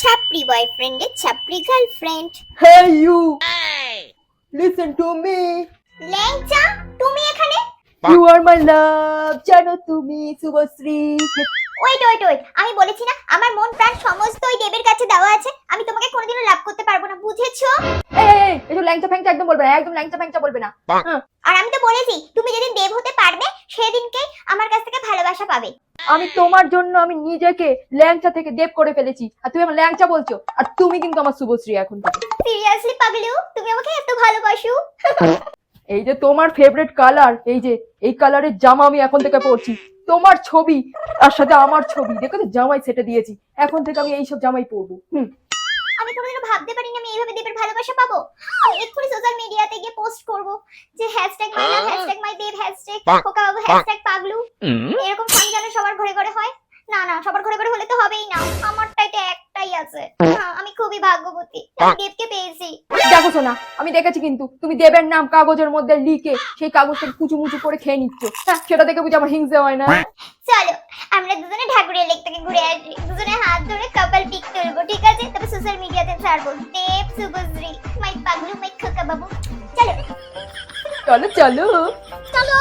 ছাপরি বয়ফ্রেন্ডের ছাপরি girlfriend Hey you! Listen to me. ল্যাংচা তুমি এখানে? You are my love. জানো তুমি শুভশ্রী। ওয়েট ওয়েট ওয়েট আমি বলেছি না আমার মন প্রাণ সমস্ত ওই দেবের কাছে দেওয়া আছে আমি তোমাকে কোনোদিনও লাভ করতে পারব না বুঝেছ? এই একটু ল্যাংচা ফ্যাংচা একদম বলবে না একদম ল্যাংচা ফ্যাংচা বলবে না। আর আমি তো বলেছি তুমি যেদিন দেব হতে পারবে সেদিনকে আমার কাছ থেকে ভালোবাসা পাবে। আমি তোমার জন্য আমি নিজেকে ল্যাংচা থেকে দেব করে ফেলেছি। আর তুমি আমার ল্যাংচা বলছো। আর তুমি কিন্তু আমার শুভশ্রী এখন থেকে। সিরিয়াসলি পাগলু? তুমি আমাকে এত ভালোবাসো? এই যে তোমার ফেভারিট কালার এই যে এই কালারের জামা আমি এখন থেকে পরছি। তোমার ছবি তার সাথে আমার ছবি। দেখো তো জামাই সেটে দিয়েছি। এখন থেকে আমি এইসব জামাই পরবো। হুম। আমি কোনোদিনও ভাবতে পারিনি আমি এইভাবে দেবের ভালোবাসা পাবো। আমি এক্ষুনি সোশ্যাল মিডিয়াতে গিয়ে পোস্ট করব যে hashtag my love hashtag my Dev hashtag Khoka Babu hashtag Paglu এরকম সং যেন সবার ঘরে ঘরে হয় না না সবার ঘরে ঘরে হলে তো হবেই না। আমারটাই তো একটাই আছে। আমি খুবই ভাগ্যবতী। আমি দেবকে পেয়েছি। দেখো শোনা আমি দেখেছি কিন্তু তুমি দেবের নাম কাগজের মধ্যে লিখে সেই কাগজটাকে কুচু মুচু করে খেয়ে নিচ্ছ। হ্যাঁ। সেটা দেখে বুঝি আমার হিংসে হয় না? চলো আমরা দুজনে ঠাকুরের লেক থেকে ঘুরে আসি। দুজনে হাত ধরে কাপল পিক তুলবো ঠিক আছে? তবে সোশ্যাল মিডিয়াতে ছাড়বো। দেব শুভশ্রী মাই পাগলু মাই খোকা বাবু। চলো। চলো চলো। চলো!